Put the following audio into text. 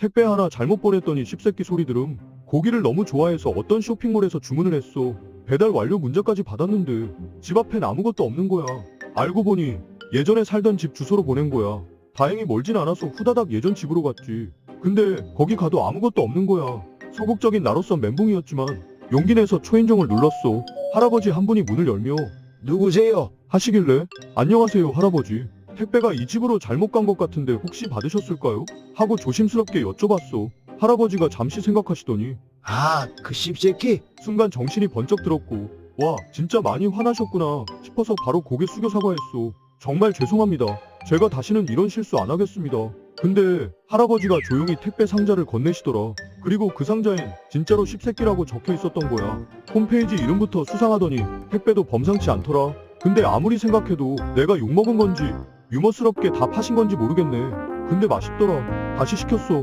택배 하나 잘못 보냈더니 씹새끼 소리 들음. 고기를 너무 좋아해서 어떤 쇼핑몰에서 주문을 했어. 배달 완료 문자까지 받았는데 집 앞엔 아무것도 없는 거야. 알고 보니 예전에 살던 집 주소로 보낸 거야. 다행히 멀진 않아서 후다닥 예전 집으로 갔지. 근데 거기 가도 아무것도 없는 거야. 소극적인 나로서 멘붕이었지만 용기 내서 초인종을 눌렀어. 할아버지 한 분이 문을 열며 누구세요? 하시길래 안녕하세요 할아버지 택배가 이 집으로 잘못 간 것 같은데 혹시 받으셨을까요? 하고 조심스럽게 여쭤봤어 할아버지가 잠시 생각하시더니 아, 그 씹새끼? 순간 정신이 번쩍 들었고 와 진짜 많이 화나셨구나 싶어서 바로 고개 숙여 사과했어 정말 죄송합니다. 제가 다시는 이런 실수 안 하겠습니다. 근데 할아버지가 조용히 택배 상자를 건네시더라. 그리고 그 상자엔 진짜로 씹새끼라고 적혀 있었던 거야. 홈페이지 이름부터 수상하더니 택배도 범상치 않더라. 근데 아무리 생각해도 내가 욕먹은 건지 유머스럽게 다 파신 건지 모르겠네. 근데 맛있더라. 다시 시켰어